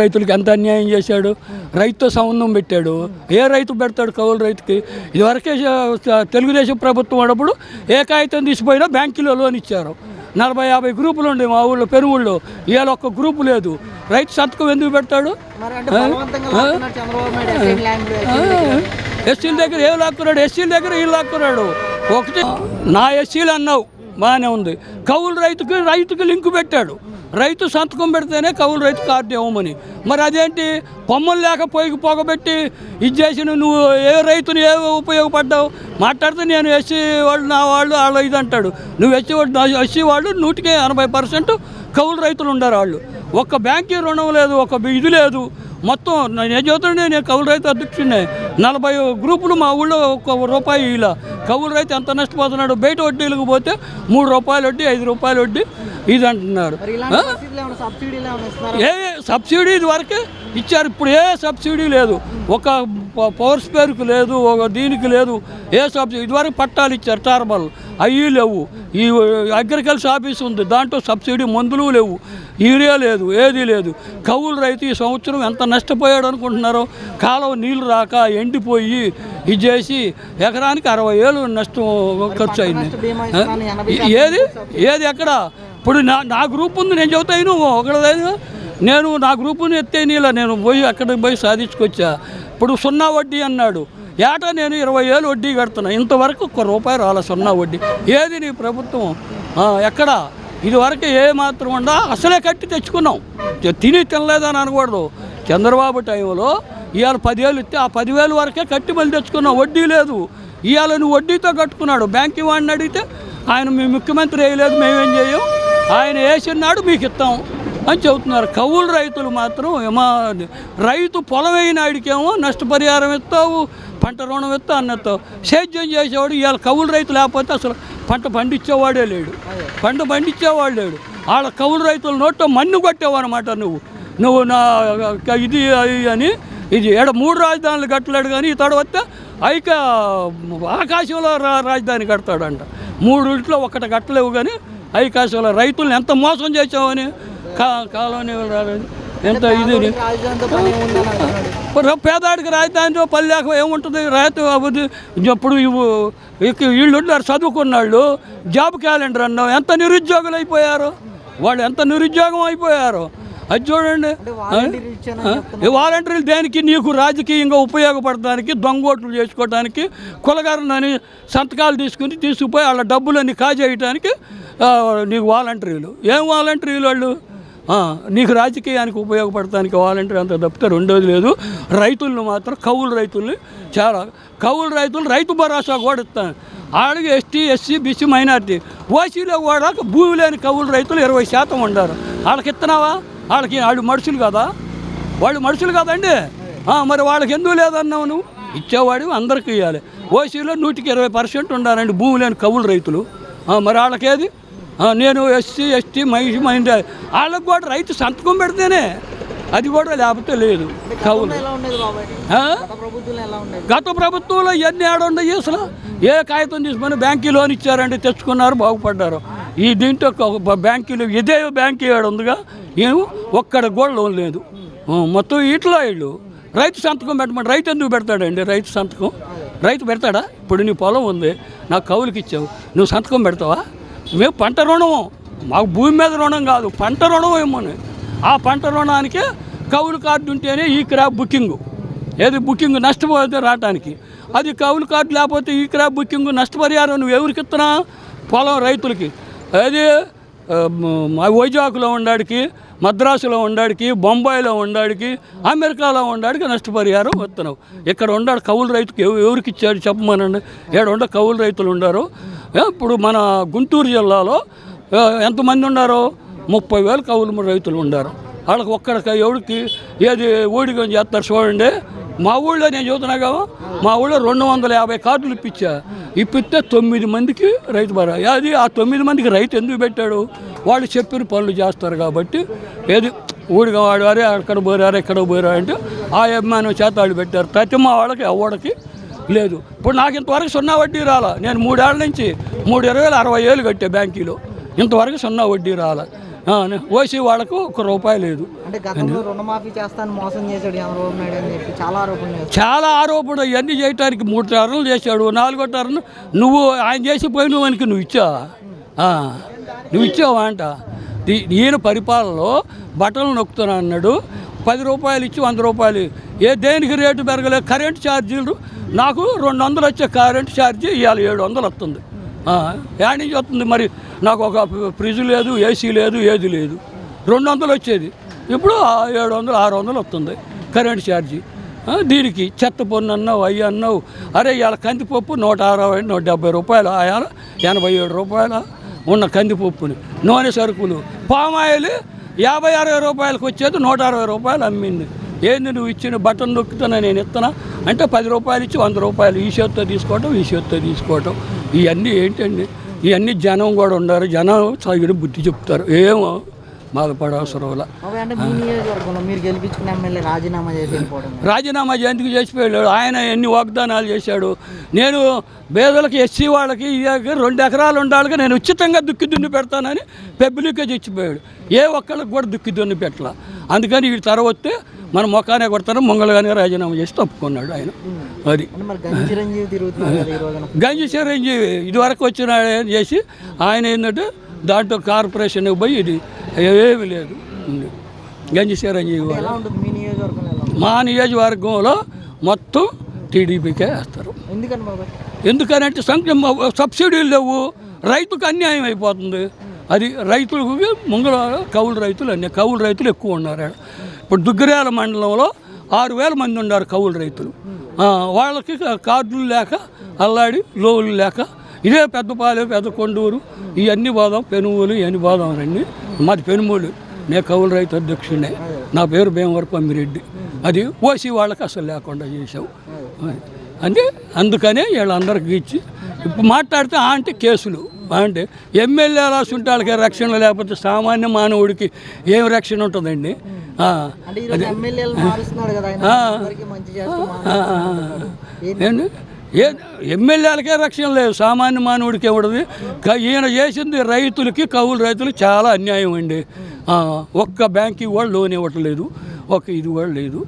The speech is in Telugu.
రైతులకి ఎంత అన్యాయం చేశాడు? రైతు సంబంధం పెట్టాడు. ఏ రైతు పెడతాడు కౌలు రైతుకి? ఇదివరకే తెలుగుదేశం ప్రభుత్వం ఉన్నప్పుడు ఏ కాగితం తీసిపోయినా బ్యాంకులో లోన్ ఇచ్చారు. నలభై యాభై గ్రూపులు ఉండే మా ఊళ్ళో పెరువుల్లో ఇవాళ ఒక్క గ్రూపు లేదు. రైతు సంతకం ఎందుకు పెడతాడు? ఎస్సీల దగ్గర ఏం లాక్కున్నాడు? ఎస్సీల దగ్గర ఏం లాక్కున్నాడు? ఒకటి నా ఎస్సీలు అన్నావు. బాగానే ఉంది. కౌలు రైతుకి రైతుకి లింకు పెట్టాడు. రైతు సంతకం పెడితేనే కౌలు రైతు కార్డు ఇవ్వమని. మరి అదేంటి? పొమ్మలు లేక పోయికి పోగబెట్టి ఇది చేసిన నువ్వు ఏ రైతుని ఏ ఉపయోగపడ్డావు? మాట్లాడితే నేను ఎస్సీ వాళ్ళు నా వాళ్ళు వాళ్ళు ఇది అంటాడు. నువ్వు ఎస్సీ వాళ్ళు ఎస్సీ వాళ్ళు నూటికి ఎనభై పర్సెంట్ కౌలు రైతులు ఉండరు వాళ్ళు. ఒక్క బ్యాంకీ రుణం లేదు ఒక ఇది లేదు. మొత్తం నేను చదువుతుండే నేను కౌలు రైతు అధ్యక్షుడినే. నలభై గ్రూపులు మా ఊళ్ళో ఒక రూపాయి ఇలా. కౌలు రైతు ఎంత నష్టపోతున్నాడు బయట వడ్డీలకు పోతే మూడు రూపాయలు వడ్డీ ఐదు రూపాయలు వడ్డీ ఇది అంటున్నారు. ఏ సబ్సిడీ ఇది వరకే ఇచ్చారు. ఇప్పుడు ఏ సబ్సిడీ లేదు. ఒక పవర్ స్పేర్కి లేదు ఒక దీనికి లేదు. ఏ సబ్సిడీ? ఇదివరకు పట్టాలు ఇచ్చారు టార్బల్ అవి లేవు. ఈ అగ్రికల్చర్ ఆఫీస్ ఉంది. దాంట్లో సబ్సిడీ మందులు లేవు. యూరియా లేదు ఏది లేదు. కవులు రైతు ఈ సంవత్సరం ఎంత నష్టపోయాడు అనుకుంటున్నారో? కాలువ నీళ్ళు రాక ఎండిపోయి ఇది చేసి ఎకరానికి అరవై ఏళ్ళు నష్టం ఖర్చు అయింది. ఏది? ఏది ఎక్కడ? ఇప్పుడు నా నా గ్రూప్ ఉంది నేను చెబుతాను ఒకడదైనా నేను నా గ్రూపుని ఎత్తే నీళ్ళ నేను పోయి అక్కడికి పోయి సాధించుకొచ్చా. ఇప్పుడు సున్నా వడ్డీ అన్నాడు. ఏటా నేను ఇరవై ఏళ్ళు వడ్డీ కడుతున్నా. ఇంతవరకు ఒక్క రూపాయి రాలే సున్నా వడ్డీ. ఏది నీ ప్రభుత్వం? ఎక్కడ? ఇది వరకు ఏ మాత్రం ఉండా? అసలే కట్టి తెచ్చుకున్నాం. తిని తినలేదని అనకూడదు. చంద్రబాబు టైంలో ఇవాళ పదివేలు ఇస్తే ఆ పదివేలు వరకే కట్టి మళ్ళీ తెచ్చుకున్నావు వడ్డీ లేదు. ఇవాళ నువ్వు వడ్డీతో కట్టుకున్నాడు. బ్యాంక్ వాడిని అడిగితే ఆయన మీ ముఖ్యమంత్రి వేయలేదు మేమేం చేయం ఆయన వేసినాడు మీకు ఇస్తాం అని చెబుతున్నారు. కౌలు రైతులు మాత్రం ఏమా రైతు పొలం వేయినాడికేమో నష్టపరిహారం ఇస్తావు పంట రుణం ఇస్తావు అన్నస్తావు సేద్యం చేసేవాడు ఇవాళ కౌలు రైతు లేకపోతే అసలు పంట పండించేవాడే లేడు. పంట పండించేవాడు లేడు. వాళ్ళ కవులు రైతుల నోట్లో మన్ను కొట్టేవు అనమాట నువ్వు. నువ్వు నా ఇది అది అని ఇది ఏడ మూడు రాజధానులు కట్టలేడు కానీ ఈ తర్వాత ఐక ఆకాశంలో రా- రాజధాని కడతాడంట. మూడింట్లో ఒకటి కట్టలేవు కానీ ఆకాశంలో రైతులను ఎంత మోసం చేసావని కా కాలోని ఎంత ఇది పేదాడికి రాజధానితో పని లేక ఏముంటుంది? రైతు అభివృద్ధి ఇప్పుడు వీళ్ళు ఉన్నారు చదువుకున్నాళ్ళు. జాబ్ క్యాలెండర్ అన్నావు. ఎంత నిరుద్యోగులు అయిపోయారు? వాళ్ళు ఎంత నిరుద్యోగం అయిపోయారు? అది చూడండి. వాలంటీర్లు దేనికి? నీకు రాజకీయంగా ఉపయోగపడడానికి దొంగోట్లు చేసుకోవడానికి కులగారని సంతకాలు తీసుకుని తీసుకుపోయి వాళ్ళ డబ్బులన్నీ కాజేయటానికి నీకు వాలంటీర్లు. ఏం వాలంటీర్లు వాళ్ళు? నీకు రాజకీయానికి ఉపయోగపడటానికి వాలంటీర్ అంత తప్పితే రెండోది లేదు. రైతులను మాత్రం కౌలు రైతుల్ని చాలా కౌలు రైతులు రైతు భరోసా కూడా ఇస్తాను. ఆడికి ఎస్టీ ఎస్సీ బీసీ మైనార్టీ ఓసీలో కూడా భూమి లేని కౌలు రైతులు ఇరవై శాతం ఉండారు. వాళ్ళకి ఇస్తున్నావా? వాళ్ళకి వాళ్ళు మనుషులు కదా. వాళ్ళు మనుషులు కదండి. మరి వాళ్ళకి ఎందుకు లేదన్నావు నువ్వు? ఇచ్చేవాడు అందరికీ ఇవ్వాలి ఓసీలో నూటికి ఇరవై పర్సెంట్ ఉండాలండి భూమి లేని కవులు రైతులు. మరి వాళ్ళకేది? నేను ఎస్సీ ఎస్టీ మహిళ మైండ్ వాళ్ళకి కూడా రైతు సంతకం పెడితేనే అది కూడా లేకపోతే లేదు కవులు. గత ప్రభుత్వంలో ఎన్ని ఏడున్నాయి అసలు? ఏ కాగితం తీసుకొని బ్యాంకీ లోన్ ఇచ్చారండి? తెచ్చుకున్నారు బాగుపడ్డారు. ఈ దీంట్లో ఒక ఇదే బ్యాంకీ ఏడు ఉందిగా ఏమో ఒక్కడ కూడా లోన్ లేదు. మొత్తం ఇట్లా వీళ్ళు రైతు సంతకం పెట్టమంటే రైతు ఎందుకు పెడతాడండి రైతు సంతకం? రైతు పెడతాడా? ఇప్పుడు నీ పొలం ఉంది నాకు కవులకి ఇచ్చావు నువ్వు సంతకం పెడతావా? మేము పంట రుణం మాకు భూమి మీద రుణం కాదు పంట రుణం ఏమోని. ఆ పంట రుణానికి కవులు కార్డు ఉంటేనే ఈ క్రాప్ బుకింగు. ఏది బుకింగ్ నష్టపోతే రావటానికి. అది కౌలు కార్డు లేకపోతే ఈ క్రాప్ బుకింగ్ నష్టపరిహారం నువ్వు ఎవరికి ఇస్తున్నా? పొలం రైతులకి. అది వైజాగ్లో ఉండాడికి మద్రాసులో ఉండాడికి బొంబాయిలో ఉండాడికి అమెరికాలో ఉండాడికి నష్టపరిహారం వస్తున్నావు ఇక్కడ ఉండాడు కౌలు రైతుకి ఎవరికి ఇచ్చాడు చెప్పమనండి? ఏడు ఉండ కౌలు రైతులు ఉండారు. ఇప్పుడు మన గుంటూరు జిల్లాలో ఎంతమంది ఉన్నారు? ముప్పై వేలు కౌలు రైతులు ఉండారు. వాళ్ళకి ఒక్కడికి ఎవరికి ఏది ఓడిగం చేస్తారు చూడండి. మా ఊళ్ళో నేను చూస్తున్నా కదా మా ఊళ్ళో రెండు వందల యాభై కార్డులు ఇప్పించా. ఇప్పిస్తే తొమ్మిది మందికి రైతు భరా అది ఆ తొమ్మిది మందికి రైతు ఎందుకు పెట్టాడు? వాళ్ళు చెప్పిన పనులు చేస్తారు కాబట్టి ఏది ఊడిగా వాడారే అక్కడ పోరారు ఎక్కడ పోరారు అంటే ఆ అభిమానం చేత వాళ్ళు పెట్టారు. ప్రతి మా వాళ్ళకి ఎవడికి లేదు. ఇప్పుడు నాకు ఇంతవరకు సున్నా వడ్డీ రాలా. నేను మూడేళ్ళ నుంచి మూడు ఇరవై వేలు అరవై ఏళ్ళు కట్టే బ్యాంకీలో. ఇంతవరకు సున్నా వడ్డీ రాలా. ఓసీ వాళ్ళకు ఒక రూపాయి లేదు. అంటే గతంలో రుణమాఫీ చేస్తాను మోసం చేశాడు చంద్రబాబు నాయుడు అని చెప్పి చాలా ఆరోపణలు చాలా ఆరోపణ ఇవన్నీ చేయటానికి మూడు టర్నులు చేశాడు నాలుగో టర్న్ నువ్వు ఆయన చేసి పోయినవానికి నువ్వు ఇచ్చావా? ఆ, నువ్వు ఇచ్చావా అంట. ఈయన పరిపాలనలో బట్టలు నొక్కుతున్నా అన్నాడు పది రూపాయలు ఇచ్చి వంద రూపాయలు ఏ దేనికి రేటు పెరగలేదు కరెంట్ ఛార్జీలు నాకు రెండు వందలు వచ్చే కరెంట్ ఛార్జీ ఇవాళ ఏడు వందలు వస్తుంది. యాడ్ నుంచి వస్తుంది. మరి నాకు ఒక ఫ్రిడ్జ్ లేదు ఏసీ లేదు ఏది లేదు. రెండు వందలు వచ్చేది. ఇప్పుడు ఏడు వందలు ఆరు వందలు వస్తుంది కరెంట్ ఛార్జీ. దీనికి చెత్త పొన్ను అన్నావు అయ్యి అన్నావు. అరే ఇవాళ కందిపప్పు నూట అరవై నూట డెబ్బై రూపాయలు. ఆయాల ఎనభై ఏడు రూపాయల ఉన్న కందిపప్పుని. నూనె సరుకులు. పామాయిల్ యాభై అరవై రూపాయలకు వచ్చేది నూట అరవై రూపాయలు అమ్మింది. ఏంది నువ్వు ఇచ్చిన బటన్ నొక్కుతున్నా నేను ఇస్తున్నా అంటే పది రూపాయలు ఇచ్చి వంద రూపాయలు ఈ చేత్తో తీసుకోవటం ఈ చేత్తో తీసుకోవటం. ఇవన్నీ ఏంటండి? ఇవన్నీ జనం కూడా ఉండారు జనం చదివిన బుద్ధి చెప్తారు. ఏమో నియోజకవర్గంలో మీరు గెలిపించుకున్న ఎమ్మెల్యే రాజీనామా చేసి రాజీనామా ఎందుకు చేసిపోయాడు. ఆయన ఎన్ని వాగ్దానాలు చేశాడు. నేను పేదలకి ఎస్సీ వాళ్ళకి రెండు ఎకరాలు ఉండాలిగా నేను ఉచితంగా దుక్కి దున్ని పెడతానని పబ్లిక్గా చచ్చిపోయాడు. ఏ ఒక్కళ్ళకి కూడా దుక్కి దున్ని పెట్టాల. అందుకని వీడి తర్వాత మన మొఖానే కొడతాను మంగళగానే రాజీనామా చేసి తప్పుకున్నాడు ఆయన. అది. గంజి చిరంజీవి ఇదివరకు వచ్చిన చేసి ఆయన ఏంటంటే దాంట్లో కార్పొరేషన్ పోయి ఇది ఏమీ లేదు. గంజి చిరంజీవి మీ నియోజకవర్గంలో మొత్తం టీడీపీకే వేస్తారు. ఎందుకనంటే సంక్షేమ సబ్సిడీలు లేవు. రైతుకు అన్యాయం అయిపోతుంది. అది రైతులకు ముంగళ కౌలు రైతులు అన్ని కౌలు రైతులు ఎక్కువ ఉన్నారు. ఇప్పుడు దుగ్గరేల మండలంలో ఆరు వేల మంది ఉన్నారు కౌలు రైతులు. వాళ్ళకి కార్డులు లేక అల్లాడి లోవులు లేక ఇదే పెద్దపాలె పెద్ద కొండూరు ఇవన్నీ పోదాం పెనుమూలు ఇవన్నీ పోదాం రండి. మాది పెనుమూలు. నేను కౌలు రైతు అధ్యక్షుడే నా పేరు భీమవరపు అమ్మిరెడ్డి. అది ఓసీ వాళ్ళకి అసలు లేకుండా చేసావు అంటే అందుకనే వీళ్ళందరికీ ఇచ్చి ఇప్పుడు మాట్లాడితే ఆ అంటే కేసులు. అంటే ఎమ్మెల్యే రాసుంటే వాళ్ళకి రక్షణ లేకపోతే సామాన్య మానవుడికి ఏం రక్షణ ఉంటుందండి? ఆ, ఏ ఎమ్మెల్యేలకే రక్షణ లేదు. సామాన్య మానవుడికి ఇవ్వడది ఈయన చేసింది రైతులకి కౌలు రైతులు చాలా అన్యాయం అండి. ఒక్క బ్యాంక్కి కూడా లోన్ ఇవ్వట్లేదు. ఒక ఇది కూడా లేదు.